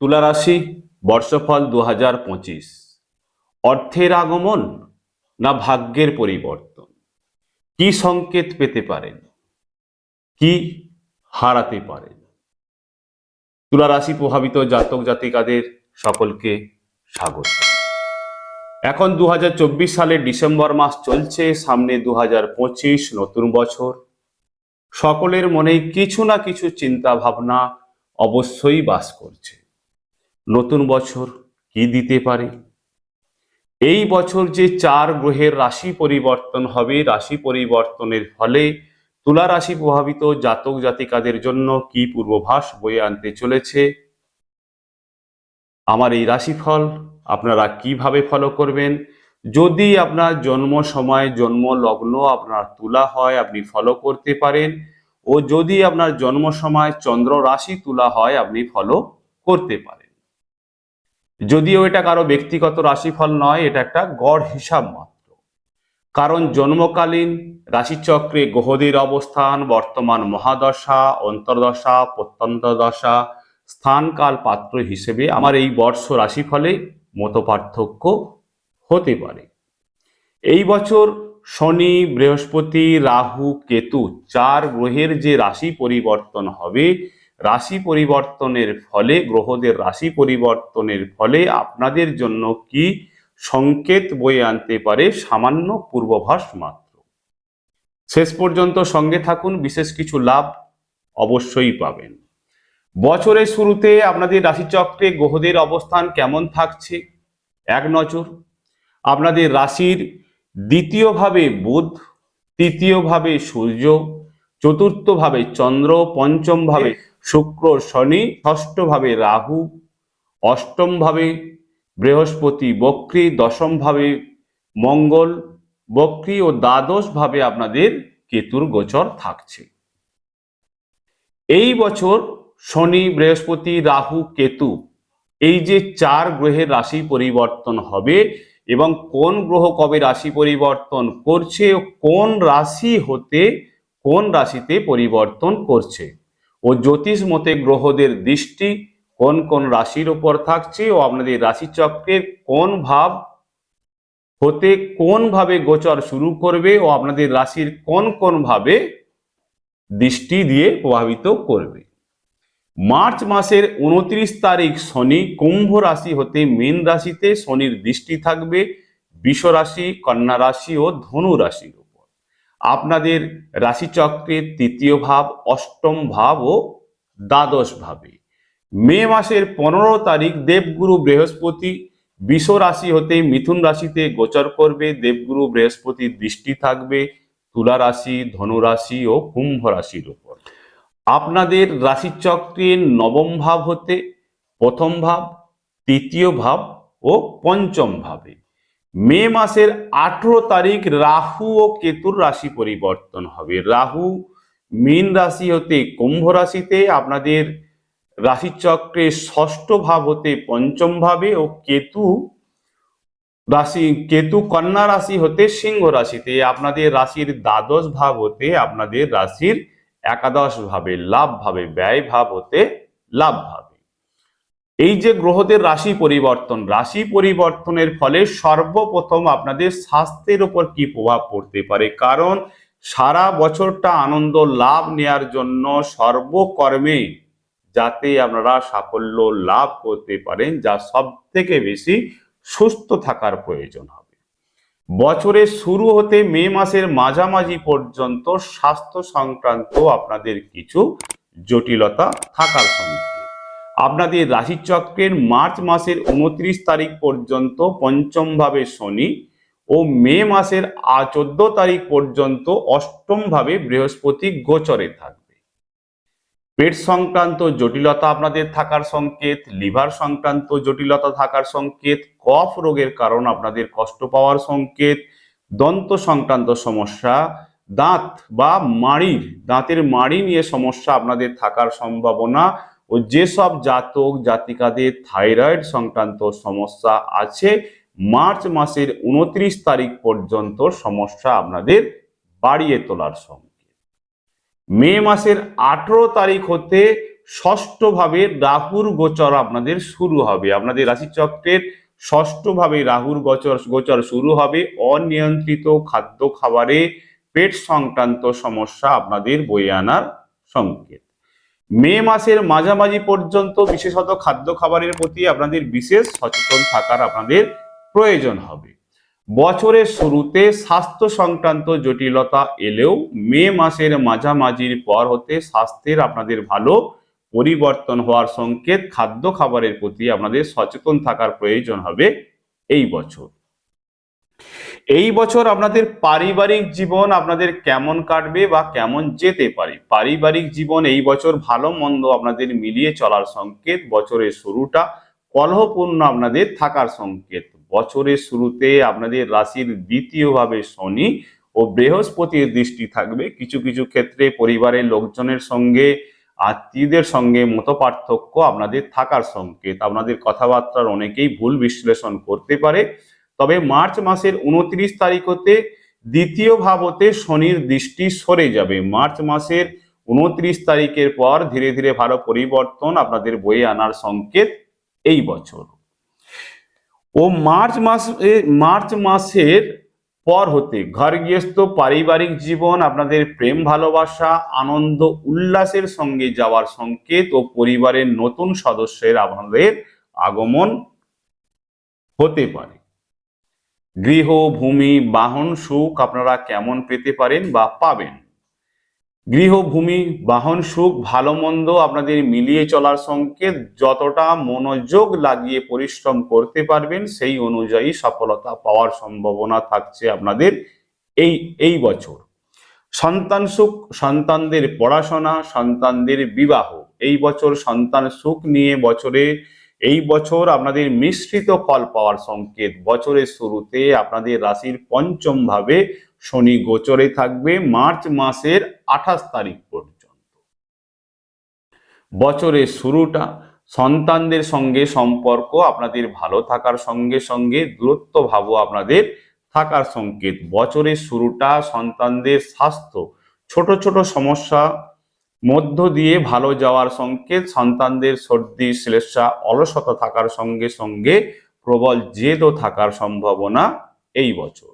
তুলা রাশি, বর্ষফল দু হাজার পঁচিশ। অর্থের আগমন না ভাগ্যের পরিবর্তন? কি সংকেত পেতে পারেন? কি হারাতে পারেন? তুলা রাশি প্রভাবিত জাতক জাতিকাদের সকলকে স্বাগত। এখন দু সালের ডিসেম্বর মাস চলছে, সামনে দু হাজার পঁচিশ, নতুন বছর। সকলের মনেই কিছু না কিছু চিন্তা ভাবনা অবশ্যই বাস করছে। নতুন বছর কি দিতে পারে? এই বছর যে চার গ্রহের রাশি পরিবর্তন হবে, রাশি পরিবর্তনের ফলে তুলা রাশি প্রভাবিত জাতক জাতিকাদের জন্য কি পূর্বভাস বয়ে আনতে চলেছে? আমার এই রাশিফল আপনারা কীভাবে ফলো করবেন? যদি আপনার জন্ম সময়, জন্ম লগ্ন আপনার তুলা হয়, আপনি ফলো করতে পারেন। ও যদি আপনার জন্ম সময় চন্দ্র রাশি তুলা হয়, আপনি ফলো করতে পারেন। যদিও এটা কারও ব্যক্তিগত রাশিফল নয়, এটা একটা গড় হিসাব মাত্র। কারণ জন্মকালীন রাশিচক্রে গ্রহদের অবস্থান, বর্তমান মহাদশা, অন্তর্দশা প্রত্যন্ত দশা স্থানকাল পাত্র হিসেবে আমার এই বর্ষ রাশিফলে মত পার্থক্য হতে পারে। এই বছর শনি, বৃহস্পতি, রাহু, কেতু চার গ্রহের যে রাশি পরিবর্তন হবে রাশি পরিবর্তনের ফলে, গ্রহদের রাশি পরিবর্তনের ফলে আপনাদের জন্য কি সংকেত বয়ে আনতে পারে সামান্য পূর্বভাস মাত্র। শেষ পর্যন্ত সঙ্গে থাকুন, বিশেষ কিছু লাভ অবশ্যই পাবেন। বছরের শুরুতে আপনাদের রাশিচক্রে গ্রহদের অবস্থান কেমন থাকছে? এক নজর। আপনাদের রাশির দ্বিতীয়ভাবে বুধ, তৃতীয়ভাবে সূর্য, চতুর্থভাবে চন্দ্র, পঞ্চমভাবে শুক্র শনি ষষ্ঠভাবে রাহু, অষ্টমভাবে বৃহস্পতি বক্রী, দশমভাবে মঙ্গল বক্রী ও দ্বাদশভাবে আপনাদের কেতুর গোচর থাকছে। এই বছর শনি, বৃহস্পতি, রাহু, কেতু এই যে চার গ্রহের রাশি পরিবর্তন হবে এবং কোন গ্রহ কবে রাশি পরিবর্তন করছে কোন রাশি হতে কোন রাশিতে পরিবর্তন করছে ও জ্যোতিষ মতে গ্রহদের দৃষ্টি কোন কোন রাশির উপর থাকছে ও আপনাদের রাশিচক্রের কোন ভাব হতে কোন ভাবে গোচর শুরু করবে ও আপনাদের রাশির কোন কোন ভাবে দৃষ্টি দিয়ে প্রভাবিত করবে। মার্চ মাসের উনত্রিশ তারিখ শনি কুম্ভ রাশি হতে মীন রাশিতে শনির দৃষ্টি থাকবে, বিষ রাশি, কন্যা রাশি ও ধনু রাশির আপনাদের রাশিচক্রের তৃতীয় ভাব, অষ্টম ভাব ও দ্বাদশ ভাবে। মে মাসের পনেরো তারিখ দেবগুরু বৃহস্পতি বিষ রাশি হতে মিথুন রাশিতে গোচর করবে। দেবগুরু বৃহস্পতির দৃষ্টি থাকবে তুলা রাশি ধনুরাশি ও কুম্ভ রাশির উপর। আপনাদের রাশিচক্রের নবম ভাব হতে প্রথম ভাব, তৃতীয় ভাব ও পঞ্চম ভাবে। মে মাসের আঠেরো তারিখ রাহু ও কেতুর রাশি পরিবর্তন হবে। রাহু মীন রাশি হতে কুম্ভ রাশিতে, আপনাদের রাশিচক্রের ষষ্ঠ ভাব হতে পঞ্চম ভাবে ও কেতু রাশি, কেতু কন্যা রাশি হতে সিংহ রাশিতে। আপনাদের রাশির দ্বাদশ ভাব হতে আপনাদের রাশির একাদশ ভাবে, লাভ ভাবে, ব্যয় ভাব হতে লাভ ভাবে। এই যে গ্রহদের রাশি পরিবর্তন, রাশি পরিবর্তনের ফলে সর্বপ্রথম আপনাদের স্বাস্থ্যের উপর কি প্রভাব পড়তে পারে? কারণ সারা বছরটা আনন্দ লাভ নেয়ার জন্য সর্বকর্মে যাতে আপনারা সাফল্য লাভ করতে পারেন, যা সব থেকে বেশি সুস্থ থাকার প্রয়োজন হবে। বছরের শুরু হতে মে মাসের মাঝামাঝি পর্যন্ত স্বাস্থ্য সংক্রান্ত আপনাদের কিছু জটিলতা থাকার সংকেত আপনাদের রাশিচক্রের মার্চ মাসের উনত্রিশ তারিখ পর্যন্ত পঞ্চম ভাবে শনি ও মে মাসের চোদ্দ তারিখ পর্যন্ত অষ্টম ভাবে বৃহস্পতি গোচরে থাকবে। পেট সংক্রান্ত জটিলতা আপনাদের থাকার সংকেত, লিভার সংক্রান্ত জটিলতা থাকার সংকেত, কফ রোগের কারণ আপনাদের কষ্ট পাওয়ার সংকেত, দন্ত সংক্রান্ত সমস্যা, দাঁত বা মাড়ির, দাঁতের মাড়ি নিয়ে সমস্যা আপনাদের থাকার সম্ভাবনা ও যেসব জাতক, জাতিকাদের থাইরয়েড সংক্রান্ত সমস্যা আছে, মার্চ মাসের উনত্রিশ তারিখ পর্যন্ত সমস্যা আপনাদের বাড়িয়ে তোলার সংকেত মে মাসের আঠেরো তারিখ হতে ষষ্ঠ ভাবে রাহুর গোচর আপনাদের শুরু হবে। আপনাদের রাশিচক্রের ষষ্ঠ ভাবে রাহুর গোচর গোচর শুরু হবে। অনিয়ন্ত্রিত খাদ্য খাবারে পেট সংক্রান্ত সমস্যা আপনাদের বয়ে আনার সংকেত। মে মাসের মাঝামাঝি পর্যন্ত বিশেষত খাদ্য খাবারের প্রতি আপনাদের বিশেষ সচেতন থাকার আপনাদের প্রয়োজন হবে। বছরের শুরুতে স্বাস্থ্য সংক্রান্ত জটিলতা এলেও মে মাসের মাঝামাঝির পর হতে স্বাস্থ্যের আপনাদের ভালো পরিবর্তন হওয়ার সংকেত খাদ্য খাবারের প্রতি আপনাদের সচেতন থাকার প্রয়োজন হবে এই বছর। এই বছর আপনাদের পারিবারিক জীবন আপনাদের কেমন কাটবে বা কেমন যেতে পারে? পারিবারিক জীবন এই বছর ভালো মন্দ আপনাদের মিলিয়ে চলার সংকেত, বছরের শুরুটা কলহপূর্ণ আপনাদের থাকার সংকেত। বছরের শুরুতে আপনাদের রাশির দ্বিতীয়ভাবে শনি ও বৃহস্পতির দৃষ্টি থাকবে। কিছু কিছু ক্ষেত্রে পরিবারের লোকজনের সঙ্গে, আত্মীয়দের সঙ্গে মত পার্থক্য আপনাদের থাকার সংকেত। আপনাদের কথাবার্তার অনেকেই ভুল বিশ্লেষণ করতে পারে। তবে মার্চ মাসের উনত্রিশ তারিখ হতে দ্বিতীয় ভাবতে শনির দৃষ্টি সরে যাবে। মার্চ মাসের উনত্রিশ তারিখের পর ধীরে ধীরে ভালো পরিবর্তন আপনাদের বয়ে আনার সংকেত এই বছর। ও মার্চ মাস, মার্চ মাসের পর হতে ঘর গৃহস্থ পারিবারিক জীবন, আপনাদের প্রেম ভালোবাসা, আনন্দ, উল্লাসের সঙ্গে যাওয়ার সংকেত ও পরিবারের নতুন সদস্যের আপনাদের আগমন হতে পারে। গৃহ ভূমি বাহন সুখ আপনারা কেমন পেতে পারেন বা পাবেন? গৃহভূমি বাহন সুখ ভালো মন্দ আপনাদের মিলিয়ে চলার সংকেত যতটা মনোযোগ লাগিয়ে পরিশ্রম করতে পারবেন, সেই অনুযায়ী সফলতা পাওয়ার সম্ভাবনা থাকছে আপনাদের এই এই বছর। সন্তান সুখ সন্তানদের পড়াশোনা, সন্তানদের বিবাহ, এই বছর সন্তান সুখ নিয়ে বছরে এই বছর আপনাদের মিশ্রিত ফল পাওয়ার সংকেত। বছরের শুরুতে আপনাদের রাশির পঞ্চম ভাবে শনি গোচরে থাকবে মার্চ মাসের আঠাশ তারিখ পর্যন্ত। বছরের শুরুটা সন্তানদের সঙ্গে সম্পর্ক, আপনাদের ভালো থাকার সঙ্গে সঙ্গে দূরত্ব ভাবও আপনাদের থাকার সংকেত। বছরের শুরুটা সন্তানদের স্বাস্থ্য, ছোট ছোট সমস্যা মধ্য দিয়ে ভালো যাওয়ার সংকেত সন্তানদের সর্দি, শ্লেষা, অলসতা থাকার সঙ্গে সঙ্গে প্রবল জেদও থাকার সম্ভাবনা এই বছর।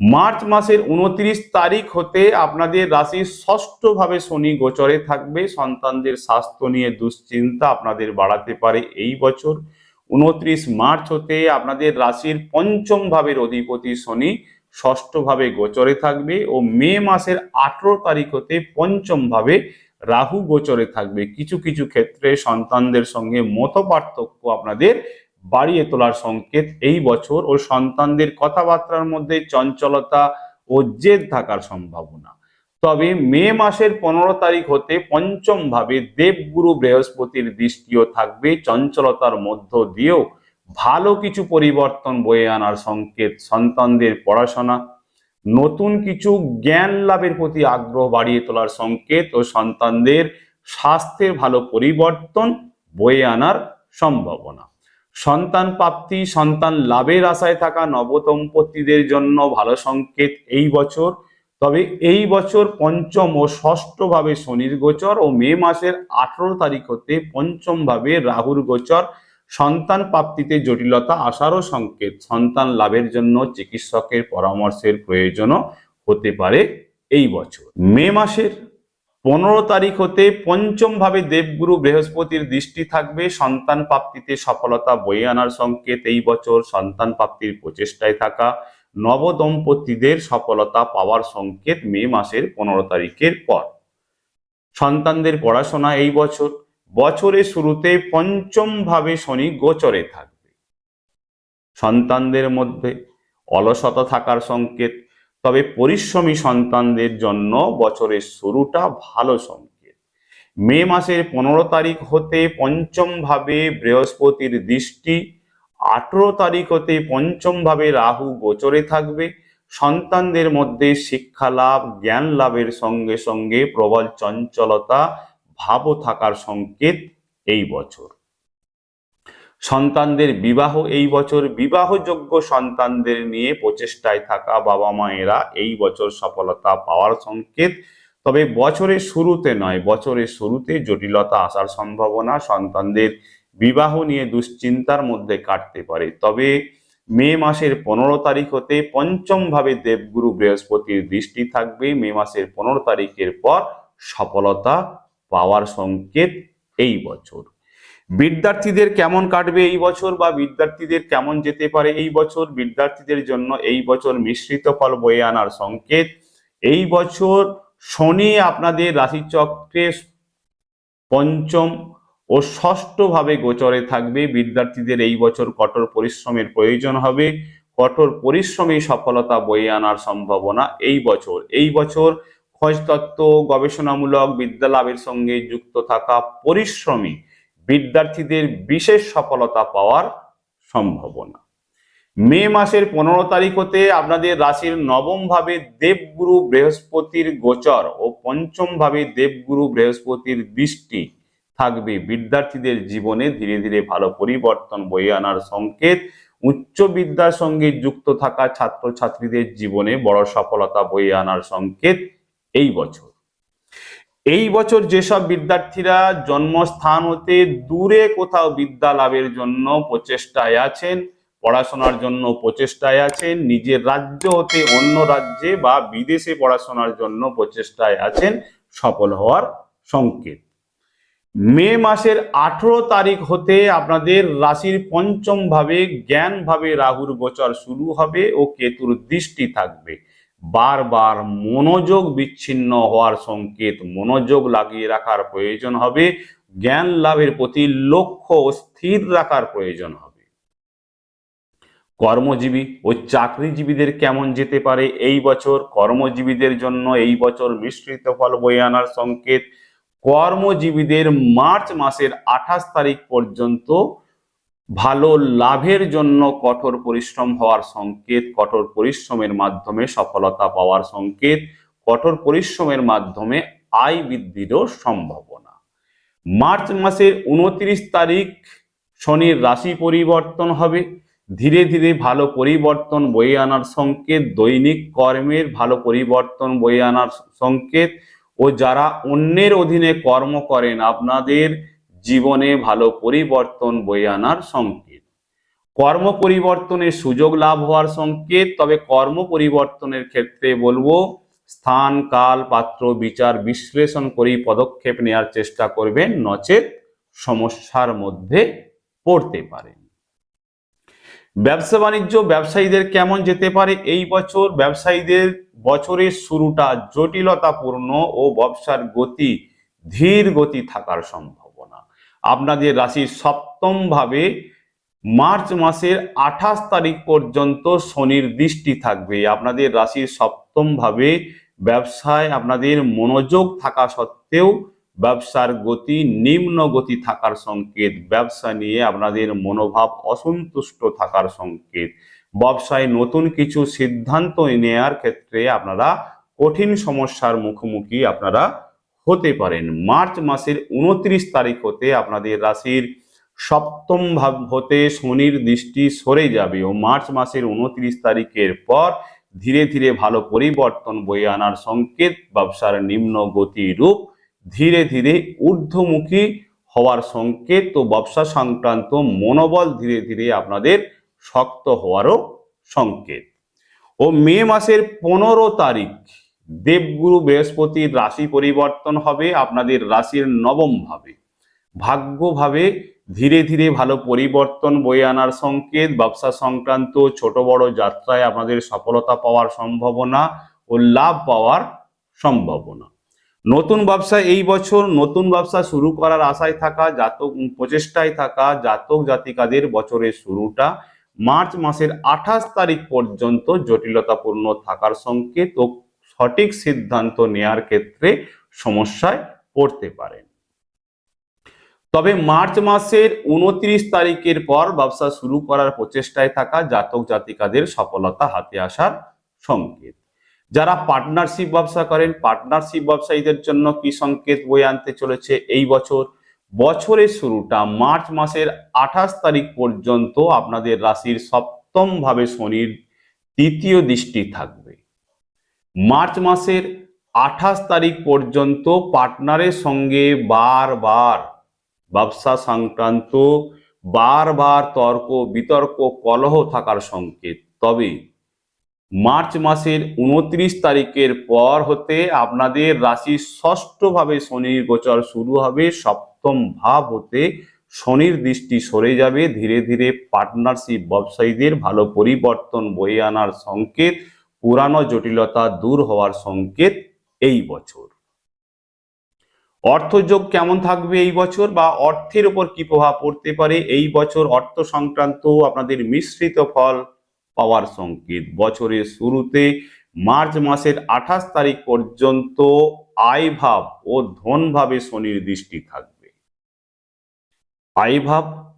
মার্চ মাসের উনত্রিশ তারিখ হতে আপনাদের রাশির ষষ্ঠ ভাবে শনি গোচরে থাকবে। সন্তানদের স্বাস্থ্য নিয়ে দুশ্চিন্তা আপনাদের বাড়াতে পারে এই বছর। উনত্রিশ মার্চ হতে আপনাদের রাশির পঞ্চম ভাবের অধিপতি শনি ষষ্ঠ ভাবে গোচরে থাকবে ও মে মাসের আঠেরো তারিখ হতে পঞ্চম ভাবে রাহু গোচরে থাকবে। কিছু কিছু ক্ষেত্রে সন্তানদের সঙ্গে মত পার্থক্য আপনাদের বাড়িয়ে তোলার সংকেত এই বছর ও সন্তানদের কথাবার্তার মধ্যে চঞ্চলতা ও জেদ থাকার সম্ভাবনা। তবে মে মাসের পনেরো তারিখ হতে পঞ্চম ভাবে দেবগুরু বৃহস্পতির দৃষ্টিও থাকবে। চঞ্চলতার মধ্য দিয়েও ভালো কিছু পরিবর্তন বয়ে আনার সংকেত সন্তানদের পড়াশোনা, নতুন কিছু জ্ঞান লাভের প্রতি আগ্রহ বাড়িয়ে তোলার সংকেত ও সন্তানদের স্বাস্থ্যের ভালো পরিবর্তন বয়ে আনার সম্ভাবনা। সন্তান প্রাপ্তি, সন্তান লাভের আশায় থাকা নবদম্পতিদের জন্য ভালো সংকেত এই বছর। তবে এই বছর পঞ্চম ও ষষ্ঠ ভাবে শনির গোচর ও মে মাসের আঠারো তারিখ হতে পঞ্চম ভাবে রাহুর গোচর সন্তান প্রাপ্তিতে জটিলতা আসারও সংকেত। সন্তান লাভের জন্য চিকিৎসকের পরামর্শের প্রয়োজনও হতে পারে এই বছর। মে মাসের পনেরো তারিখ হতে পঞ্চম ভাবে দেবগুরু বৃহস্পতির দৃষ্টি থাকবে। সন্তান প্রাপ্তিতে সফলতা বয়ে আনার সংকেত এই বছর। সন্তান প্রাপ্তির প্রচেষ্টায় থাকা নবদম্পতিদের সফলতা পাওয়ার সংকেত মে মাসের পনেরো তারিখের পর। সন্তানদের পড়াশোনা এই বছর বছরের শুরুতে পঞ্চম শনি গোচরে থাকবে। সন্তানদের মধ্যে অলসতা থাকার সংকেত, তবে পরিশ্রমী সন্তানদের জন্য বছরের শুরুটা ভালো সংকেত। মে মাসের পনেরো তারিখ হতে পঞ্চম ভাবে বৃহস্পতির দৃষ্টি, আঠেরো তারিখ হতে পঞ্চম ভাবে রাহু গোচরে থাকবে। সন্তানদের মধ্যে শিক্ষা লাভ জ্ঞান লাভের সঙ্গে সঙ্গে প্রবল চঞ্চলতা ভাবও থাকার সংকেত এই বছর। সন্তানদের বিবাহ এই বছর, বিবাহযোগ্য সন্তানদের নিয়ে প্রচেষ্টায় থাকা বাবা মায়েরা এই বছর সফলতা পাওয়ার সংকেত। তবে বছরের শুরুতে নয়, বছরের শুরুতে জটিলতা আসার সম্ভাবনা সন্তানদের বিবাহ নিয়ে দুশ্চিন্তার মধ্যে কাটতে পারে। তবে মে মাসের পনেরো তারিখ হতে পঞ্চম ভাবে দেবগুরু বৃহস্পতির দৃষ্টি থাকবে। মে মাসের পনেরো তারিখের পর সফলতা পাওয়ার সংকেত এই বছর। বিদ্যার্থীদের কেমন কাটবে এই বছর বা বিদ্যার্থীদের কেমন যেতে পারে এই বছর, বিদ্যার্থীদের জন্য এই বছর মিশ্রিত ফল বয়ে আনার সংকেত। এই বছর শনি আপনাদের রাশিচক্রে পঞ্চম ও ষষ্ঠ ভাবে গোচরে থাকবে। বিদ্যার্থীদের এই বছর কঠোর পরিশ্রমের প্রয়োজন হবে। কঠোর পরিশ্রমী সফলতা বয়ে আনার সম্ভাবনা এই বছর। এই বছর খোঁজতত্ত্ব গবেষণামূলক বিদ্যা লাভের সঙ্গে যুক্ত থাকা পরিশ্রমী বিদ্যার্থীদের বিশেষ সফলতা পাওয়ার সম্ভাবনা। মে মাসের পনেরো তারিখ হতে আপনাদের রাশির নবম ভাবে দেবগুরু বৃহস্পতির গোচর ও পঞ্চম ভাবে দেবগুরু বৃহস্পতির দৃষ্টি থাকবে বিদ্যার্থীদের জীবনে। ধীরে ধীরে ভালো পরিবর্তন বয়ে আনার সংকেত উচ্চ বিদ্যার সঙ্গে যুক্ত থাকা ছাত্রছাত্রীদের জীবনে বড় সফলতা বয়ে আনার সংকেত এই বছর। এই বছর যেসব বিদ্যার্থীরা জন্মস্থান হতে দূরে কোথাও বিদ্যা লাভের জন্য প্রচেষ্টায় আছেন, পড়াশোনার জন্য প্রচেষ্টায় আছেন, নিজের রাজ্য হতে অন্য রাজ্যে বা বিদেশে পড়াশোনার জন্য প্রচেষ্টায় আছেন, সফল হওয়ার সংকেত। মে মাসের আঠেরো তারিখ হতে আপনাদের রাশির পঞ্চম ভাবে জ্ঞান ভাবে রাহুর গোচর শুরু হবে ও কেতুর দৃষ্টি থাকবে। বারবার মনোযোগ বিচ্ছিন্ন হওয়ার সংকেত, মনোযোগ লাগিয়ে রাখার প্রয়োজন হবে। জ্ঞান লাভের প্রতি লক্ষ্য স্থির রাখার প্রয়োজন হবে। কর্মজীবী ও চাকরিজীবীদের কেমন যেতে পারে এই বছর? কর্মজীবীদের জন্য এই বছর মিশ্রিত ফল বয়ে আনার সংকেত, কর্মজীবীদের মার্চ মাসের আঠাশ তারিখ পর্যন্ত ভালো লাভের জন্য কঠোর পরিশ্রম হওয়ার সংকেত, কঠোর পরিশ্রমের মাধ্যমে সফলতা পাওয়ার সংকেত, কঠোর পরিশ্রমের মাধ্যমে আয় বৃদ্ধিরও সম্ভাবনা। মার্চ মাসের উনত্রিশ তারিখ শনির রাশি পরিবর্তন হবে। ধীরে ধীরে ভালো পরিবর্তন বয়ে আনার সংকেত, দৈনিক কর্মের ভালো পরিবর্তন বয়ে আনার সংকেত। ও যারা অন্যের অধীনে কর্ম করেন, আপনাদের জীবনে ভালো পরিবর্তন বয়ে আনার সংকেত। কর্ম পরিবর্তনের সুযোগ লাভ হওয়ার সংকেত, তবে কর্ম পরিবর্তনের ক্ষেত্রে বলব, স্থান, কাল, পাত্র, বিচার, বিশ্লেষণ করেই পদক্ষেপ নেওয়ার চেষ্টা করবেন, নচেত সমস্যার মধ্যে পড়তে পারেন। ব্যবসা বাণিজ্য, ব্যবসায়ীদের কেমন যেতে পারে এই বছর? ব্যবসায়ীদের বছরের শুরুটা জটিলতাপূর্ণ ও ব্যবসার গতি ধীর গতি থাকার সম্ভাবনা আপনাদের রাশির সপ্তম ভাবে মার্চ মাসের আঠাশ তারিখ পর্যন্ত শনির দৃষ্টি থাকবে। আপনাদের রাশির সপ্তম ভাবে ব্যবসায় আপনাদের মনোযোগ থাকা সত্ত্বেও ব্যবসার গতি, নিম্ন গতি থাকার সংকেত, ব্যবসা নিয়ে আপনাদের মনোভাব অসন্তুষ্ট থাকার সংকেত। ব্যবসায় নতুন কিছু সিদ্ধান্ত নেয়ার ক্ষেত্রে আপনারা কঠিন সমস্যার মুখোমুখি আপনারা হতে পারেন। মার্চ মাসের উনত্রিশ তারিখ হতে আপনাদের রাশির সপ্তম ভাব হতে শনির দৃষ্টি সরে যাবে ও মার্চ মাসের উনত্রিশ তারিখের পর ধীরে ধীরে ভালো পরিবর্তন বয়ে আনার সংকেত ব্যবসার নিম্ন গতি রূপ ধীরে ধীরে ঊর্ধ্বমুখী হওয়ার সংকেত ও ব্যবসা সংক্রান্ত মনোবল ধীরে ধীরে আপনাদের শক্ত হওয়ারও সংকেত। ও মে মাসের পনেরো তারিখ দেবগুরু বৃহস্পতির রাশি পরিবর্তন হবে, আপনাদের রাশির নবম ভাবে। ভাগ্যভাবে ধীরে ধীরে ভালো পরিবর্তন বয়ে আনার সংকেত, ব্যবসা সংক্রান্ত ছোট বড় যাত্রায় আপনাদের সফলতা পাওয়ার সম্ভাবনা ও লাভ পাওয়ার সম্ভাবনা। নতুন ব্যবসা এই বছর নতুন ব্যবসা শুরু করার আশায় থাকা, জাতক প্রচেষ্টায় থাকা জাতক জাতিকাদের বছরের শুরুটা মার্চ মাসের আঠাশ তারিখ পর্যন্ত জটিলতাপূর্ণ থাকার সংকেত ও সঠিক সিদ্ধান্ত নেয়ার ক্ষেত্রে সমস্যায় পড়তে পারেন তবে মার্চ মাসের উনত্রিশ তারিখের পর ব্যবসা শুরু করার প্রচেষ্টায় থাকা জাতক জাতিকাদের সফলতা হাতে আসার সংকেত। যারা পার্টনারশিপ ব্যবসা করেন পার্টনারশিপ ব্যবসায়ীদের জন্য কি সংকেত বয়ে আনতে চলেছে এই বছর? বছরের শুরুটা মার্চ মাসের আঠাশ তারিখ পর্যন্ত আপনাদের রাশির সপ্তম ভাবে শনির তৃতীয় দৃষ্টি থাকবে। মার্চ মাসের আঠাশ তারিখ পর্যন্ত পার্টনারের সঙ্গে বারবার ব্যবসা সংক্রান্ত, বারবার তর্ক বিতর্ক, কলহ থাকার সংকেত। তবে মার্চ মাসের উনত্রিশ তারিখের পর হতে আপনাদের রাশি ষষ্ঠভাবে শনির গোচর শুরু হবে। সপ্তম ভাব হতে শনির দৃষ্টি সরে যাবে। ধীরে ধীরে পার্টনারশিপ ব্যবসায়ীদের ভালো পরিবর্তন বয়ে আনার সংকেত পুরানো জটিলতা দূর হওয়ার সংকেত এই বছর। অর্থযোগ কেমন থাকবে এই বছর বা অর্থের উপর কি প্রভাব পড়তে পারে এই বছর অর্থ সংক্রান্ত আপনাদের মিশ্রিত ফল পাওয়ার সংকেত। বছরের শুরুতে মার্চ মাসের আঠাশ তারিখ পর্যন্ত আয় ভাব ও ধন ভাবে শনির দৃষ্টি থাকবে। আয়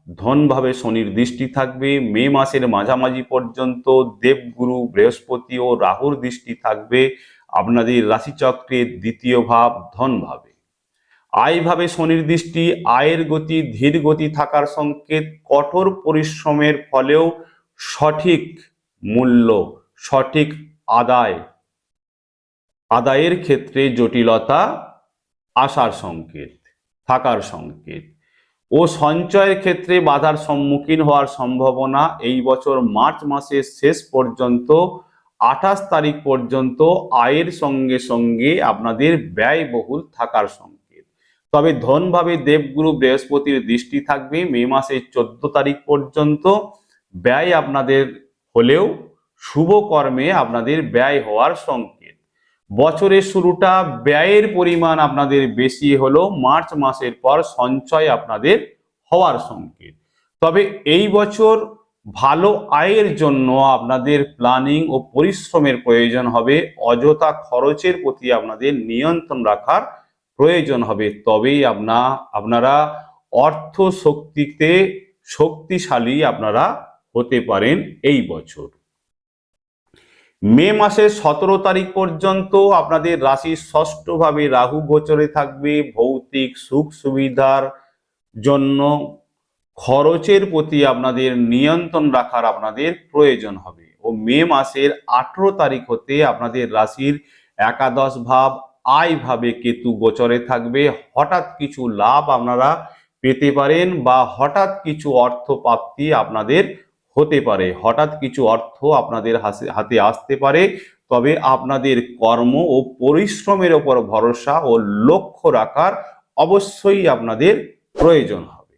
ভাব ধন ভাবে শনির দৃষ্টি থাকবে, মে মাসের মাঝামাঝি পর্যন্ত দেবগুরু বৃহস্পতি ও রাহুর দৃষ্টি থাকবে, আপনাদের রাশিচক্রের দ্বিতীয় ভাব ধন ভাবে আয় ভাবে শনির দৃষ্টি, আয়ের গতি, ধীর গতি থাকার সংকেত, কঠোর পরিশ্রমের ফলেও সঠিক মূল্য, সঠিক আদায়, আদায়ের ক্ষেত্রে জটিলতা আসার সংকেত, থাকার সংকেত। ও সঞ্চয়ের ক্ষেত্রে বাধার সম্মুখীন হওয়ার সম্ভাবনা এই বছর মার্চ মাসের শেষ পর্যন্ত, আঠাশ তারিখ পর্যন্ত আয়ের সঙ্গে সঙ্গে আপনাদের ব্যয়বহুল থাকার সংকেত। তবে ধনভাবে দেবগুরু বৃহস্পতির দৃষ্টি থাকবে মে মাসের চোদ্দ তারিখ পর্যন্ত। ব্যয় আপনাদের হলেও শুভ কর্মে আপনাদের ব্যয় হওয়ার সংকেত বছরের শুরুটা ব্যয়ের পরিমাণ আপনাদের বেশি হলো, মার্চ মাসের পর সঞ্চয় আপনাদের হওয়ার সংকেত। তবে এই বছর ভালো আয়ের জন্য আপনাদের প্ল্যানিং ও পরিশ্রমের প্রয়োজন হবে, অযথা খরচের প্রতি আপনাদের নিয়ন্ত্রণ রাখার প্রয়োজন হবে। তবেই আপনা, আপনারা অর্থ শক্তিতে শক্তিশালী আপনারা হতে পারেন এই বছর। মে মাসের সতেরো তারিখ পর্যন্ত আপনাদের রাশির ষষ্ঠভাবে রাহু গোচরে থাকবে। ভৌতিক সুখ সুবিধার জন্য খরচের প্রতি আপনাদের নিয়ন্ত্রণ রাখার আপনাদের প্রয়োজন হবে। ও মে মাসের আঠেরো তারিখ হতে আপনাদের রাশির একাদশ ভাব আয় ভাবে কেতু গোচরে থাকবে। হঠাৎ কিছু লাভ আপনারা পেতে পারেন বা হঠাৎ কিছু অর্থ প্রাপ্তি আপনাদের হতে পারে। হঠাৎ কিছু অর্থ আপনাদের হাতে আসতে পারে, তবে আপনাদের কর্ম ও পরিশ্রমের ওপর ভরসা ও লক্ষ্য রাখার অবশ্যই আপনাদের প্রয়োজন হবে।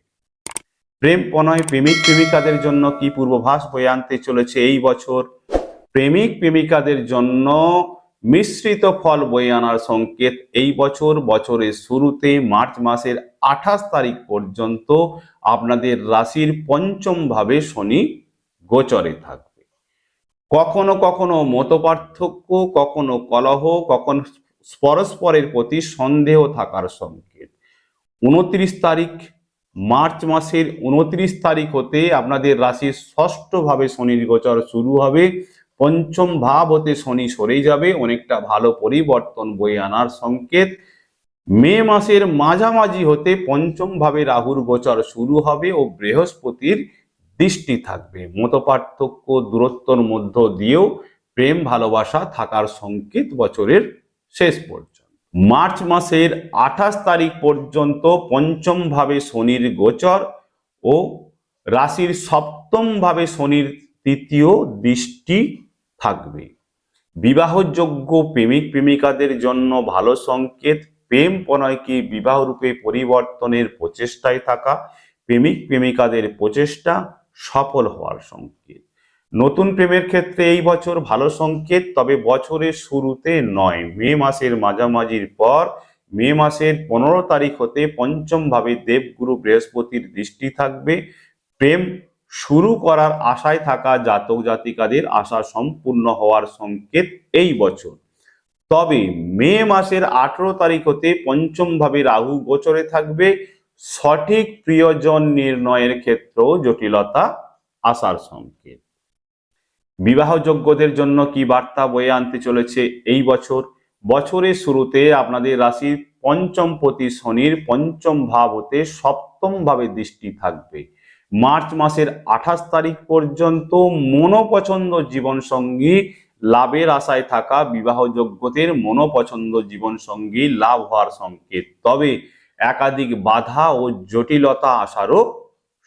প্রেম প্রণয়, প্রেমিক, প্রেমিকাদের জন্য কি পূর্বভাস বয়ে আনতে চলেছে এই বছর? প্রেমিক, প্রেমিকাদের জন্য মিশ্রিত ফল বয়ে আনার সংকেত এই বছর। বছরের শুরুতে মার্চ মাসের আঠাশ তারিখ পর্যন্ত আপনাদের রাশির পঞ্চম ভাবে শনি গোচরে থাকবে। কখনো কখনো মতপার্থক্য, কখনো কলহ, কখনো পরস্পরের প্রতি সন্দেহ থাকার সংকেত। উনত্রিশ তারিখ, মার্চ মাসের উনত্রিশ তারিখ হতে আপনাদের রাশির ষষ্ঠভাবে শনির গোচর শুরু হবে। পঞ্চম ভাব হতে শনি সরে যাবে। অনেকটা ভালো পরিবর্তন বয়ে আনার সংকেত। মে মাসের মাঝামাঝি হতে পঞ্চম ভাবে রাহুর গোচর শুরু হবে ও বৃহস্পতির দৃষ্টি থাকবে। মতপার্থক্য দূরত্বর মধ্য দিয়েও প্রেম, ভালোবাসা থাকার সংকেত বছরের শেষ পর্যন্ত। মার্চ মাসের আঠাশ তারিখ পর্যন্ত পঞ্চম ভাবে শনির গোচর ও রাশির সপ্তম ভাবে শনির তৃতীয় দৃষ্টি থাকবে। বিবাহযোগ্য প্রেমিক, প্রেমিকাদের জন্য ভালো সংকেত, প্রেম প্রণয়কে বিবাহ রূপে পরিবর্তনের প্রচেষ্টায় থাকা, প্রেমিক, প্রেমিকাদের প্রচেষ্টা সফল হওয়ার সংকেত। নতুন প্রেমের ক্ষেত্রে এই বছর ভালো সংকেত, তবে বছরের শুরুতে নয়। মে মাসের মাঝামাঝির পর, মে মাসের পনেরো তারিখ হতে পঞ্চম ভাবে দেবগুরু বৃহস্পতির দৃষ্টি থাকবে। প্রেম শুরু করার আশায় থাকা জাতক জাতিকাদের আশা সম্পূর্ণ হওয়ার সংকেত এই বছর। তবে মে মাসের আঠেরো তারিখ হতে পঞ্চম ভাবে রাহু গোচরে থাকবে। সঠিক প্রিয়জন নির্ণয়ের ক্ষেত্রেও জটিলতা আসার সংকেত। বিবাহযোগ্যদের জন্য কি বার্তা বয়ে আনতে চলেছে এই বছর? বছরের শুরুতে আপনাদের রাশির পঞ্চম পতি শনির পঞ্চম ভাব হতে সপ্তম ভাবে দৃষ্টি থাকবে। মার্চ মাসের আঠাশ তারিখ পর্যন্ত মনোপছন্দ জীবনসঙ্গী লাভের আশায় থাকা বিবাহযোগ্যদের মনোপছন্দ জীবনসঙ্গী লাভ হওয়ার সংকেত। তবে একাধিক বাধা ও জটিলতা আসারও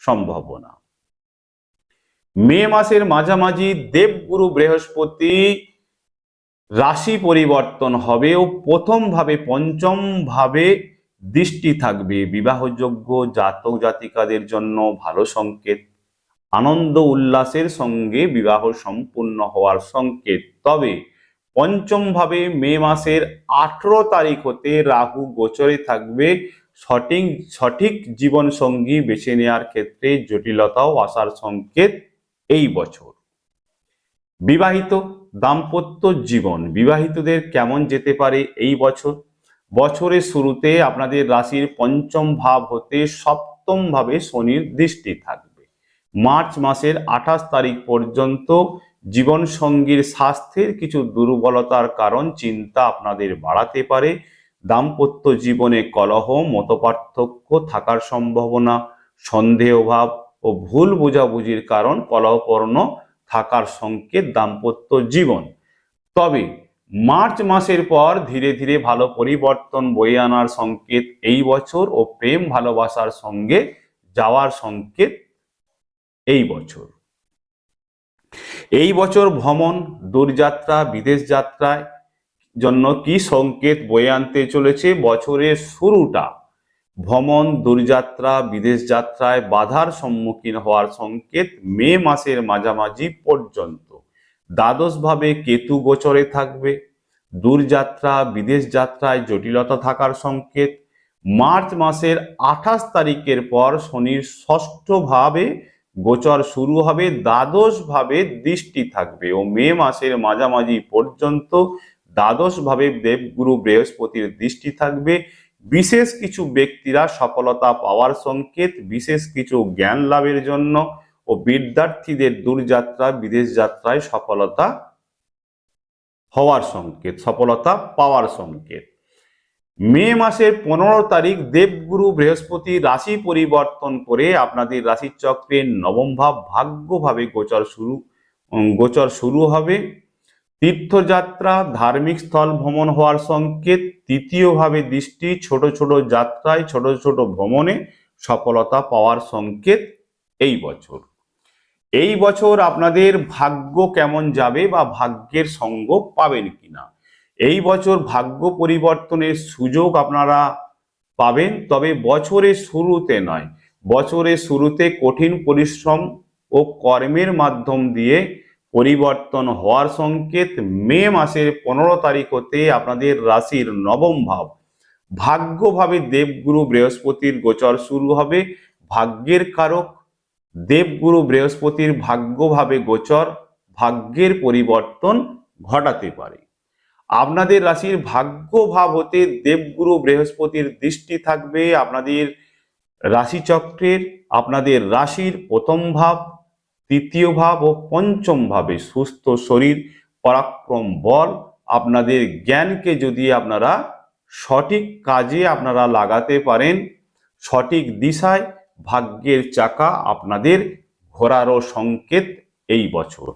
সম্ভাবনা। মে মাসের মাঝামাঝি দেবগুরু বৃহস্পতি রাশি পরিবর্তন হবে ও প্রথম ভাবে পঞ্চম ভাবে দৃষ্টি থাকবে। বিবাহযোগ্য জাতক জাতিকাদের জন্য ভালো সংকেত, আনন্দ উল্লাসের সঙ্গে বিবাহ সম্পূর্ণ হওয়ার সংকেত। তবে পঞ্চম ভাবে মে মাসের আঠেরো তারিখ হতে রাহু গোচরে থাকবে। সঠিক সঠিক জীবন সঙ্গী বেছে নেওয়ার ক্ষেত্রে জটিলতাও আসার সংকেত এই বছর। বিবাহিত দাম্পত্য জীবন, বিবাহিতদের কেমন যেতে পারে এই বছর? বছরের শুরুতে আপনাদের রাশির পঞ্চম ভাব হতে সপ্তম ভাবে শনির দৃষ্টি থাকবে। মার্চ মাসের আঠাশ তারিখ পর্যন্ত জীবন সঙ্গীর স্বাস্থ্যের কিছু দুর্বলতার কারণ, চিন্তা আপনাদের বাড়াতে পারে। দাম্পত্য জীবনে কলহ, মতপার্থক্য থাকার সম্ভাবনা সন্দেহভাব ও ভুল বোঝাবুঝির কারণ কলহপূর্ণ থাকার সংকেত দাম্পত্য জীবন। তবে মার্চ মাসের পর ধীরে ধীরে ভালো পরিবর্তন বয়ে আনার সংকেত এই বছর ও প্রেম ভালোবাসার সঙ্গে যাওয়ার সংকেত এই বছর। এই বছর ভ্রমণ, দূরযাত্রা, বিদেশ যাত্রায় জন্য কি সংকেত বয়ে আনতে চলেছে বছরের শুরুটা? ভ্রমণ, দূরযাত্রা, বিদেশ যাত্রায় বাধার সম্মুখীন হওয়ার সংকেত মে মাসের মাঝামাঝি পর্যন্ত। দ্বাদশভাবে কেতু গোচরে থাকবে। দূরযাত্রা, বিদেশ যাত্রায় জটিলতা থাকার সংকেত। মার্চ মাসের আঠাশ তারিখের পর শনির ষষ্ঠ ভাবে গোচর শুরু হবে। দ্বাদশ ভাবে দৃষ্টি থাকবে ও মে মাসের মাঝামাঝি পর্যন্ত দ্বাদশ ভাবে দেবগুরু বৃহস্পতির দৃষ্টি থাকবে। বিশেষ কিছু ব্যক্তিরা সফলতা পাওয়ার সংকেত, বিশেষ কিছু জ্ঞান লাভের জন্য ও বিদ্যার্থীদের দূরযাত্রা, বিদেশ যাত্রায় সফলতা হওয়ার সংকেত, সফলতা পাওয়ার সংকেত। মে মাসের পনেরো তারিখ দেবগুরু বৃহস্পতি রাশি পরিবর্তন করে আপনাদের রাশিচক্রের নবম ভাব ভাগ্যভাবে গোচর শুরু গোচর শুরু হবে। তীর্থযাত্রা, ধার্মিক স্থল ভ্রমণ হওয়ার সংকেত, তৃতীয়ভাবে দৃষ্টি, ছোট ছোট যাত্রায়, ছোট ছোট ভ্রমণে সফলতা পাওয়ার সংকেত এই বছর। এই বছর আপনাদের ভাগ্য কেমন যাবে বা ভাগ্যের সঙ্গ পাবেন কিনা? এই বছর ভাগ্য পরিবর্তনের সুযোগ আপনারা পাবেন, তবে বছরের শুরুতে নয়। বছরের শুরুতে কঠিন পরিশ্রম ও কর্মের মাধ্যম দিয়ে পরিবর্তন হওয়ার সংকেত মে মাসের পনেরো তারিখ হতে আপনাদের রাশির নবম ভাব। ভাগ্যভাবে দেবগুরু বৃহস্পতির গোচর শুরু হবে। ভাগ্যের কারক দেবগুরু বৃহস্পতির ভাগ্যভাবে গোচর। ভাগ্যের পরিবর্তন ঘটাতে পারে। আপনাদের রাশির ভাগ্য ভাব হতে দেবগুরু বৃহস্পতির দৃষ্টি থাকবে। আপনাদের রাশিচক্রের, আপনাদের রাশির প্রথম ভাব তৃতীয় ভাব ও পঞ্চম ভাবে সুস্থ শরীর, পরাক্রম, বল আপনাদের জ্ঞানকে যদি আপনারা সঠিক কাজে আপনারা লাগাতে পারেন, সঠিক দিশায় ভাগ্যের চাকা আপনাদের ঘোরারও সংকেত এই বছর।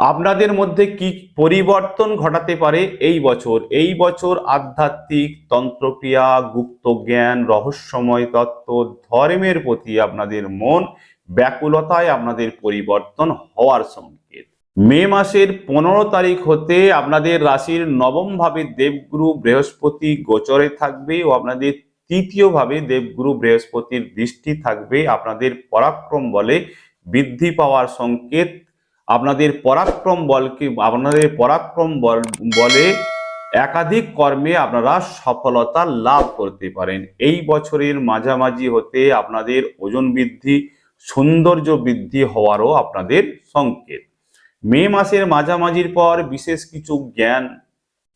আপনাদের মধ্যে কি পরিবর্তন ঘটাতে পারে এই বছর? এই বছর আধ্যাত্মিক তন্ত্রক্রিয়া, গুপ্ত জ্ঞান, রহস্যময় তত্ত্ব, ধর্মের প্রতি আপনাদের মন ব্যাকুলতায় আপনাদের পরিবর্তন হওয়ার সংকেত। মে মাসের পনেরো তারিখ হতে আপনাদের রাশির নবম ভাবে দেবগুরু বৃহস্পতি গোচরে থাকবে ও আপনাদের তৃতীয় ভাবে দেবগুরু বৃহস্পতির দৃষ্টি থাকবে। আপনাদের পরাক্রম বলে বৃদ্ধি পাওয়ার সংকেত। আপনাদের পরাক্রম বলকে, আপনাদের পরাক্রম বল, বলে একাধিক কর্মে আপনারা সফলতা লাভ করতে পারেন। এই বছরের মাঝামাঝি হতে আপনাদের ওজন বৃদ্ধি সৌন্দর্য বৃদ্ধি হওয়ারও আপনাদের সংকেত। মে মাসের মাঝামাঝির পর বিশেষ কিছু জ্ঞান,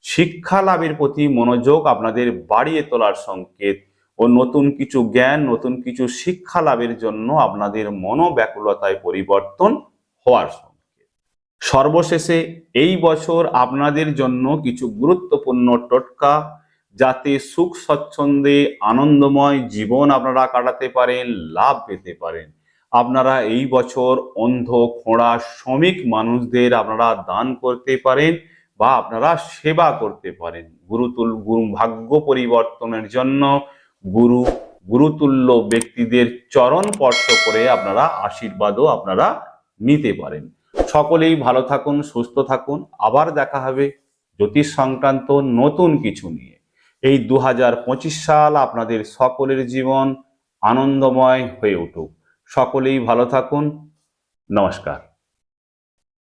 শিক্ষা লাভের প্রতি মনোযোগ আপনাদের বাড়িয়ে তোলার সংকেত ও নতুন কিছু জ্ঞান, নতুন কিছু শিক্ষা লাভের জন্য আপনাদের মনোব্যাকুলতায় পরিবর্তন হওয়ার সংকেত। সর্বশেষে এই বছর আপনাদের জন্য কিছু গুরুত্বপূর্ণ টোটকা যাতে সুখ স্বচ্ছন্দে আনন্দময় জীবন আপনারা কাটাতে পারেন, লাভ পেতে পারেন। আপনারা এই বছর অন্ধ, খোঁড়া, শ্রমিক মানুষদের আপনারা দান করতে পারেন বা আপনারা সেবা করতে পারেন। গুরুতুল, গুরু, ভাগ্য পরিবর্তনের জন্য গুরু, গুরুতুল্য ব্যক্তিদের চরণ স্পর্শ করে আপনারা আশীর্বাদও আপনারা নিতে পারেন। সকলেই ভালো থাকুন, সুস্থ থাকুন। আবার দেখা হবে জ্যোতিষ সংক্রান্ত নতুন কিছু নিয়ে। এই দু হাজার পঁচিশ সাল আপনাদের সকলের জীবন আনন্দময় হয়ে উঠুক। সকলেই ভালো থাকুন। নমস্কার।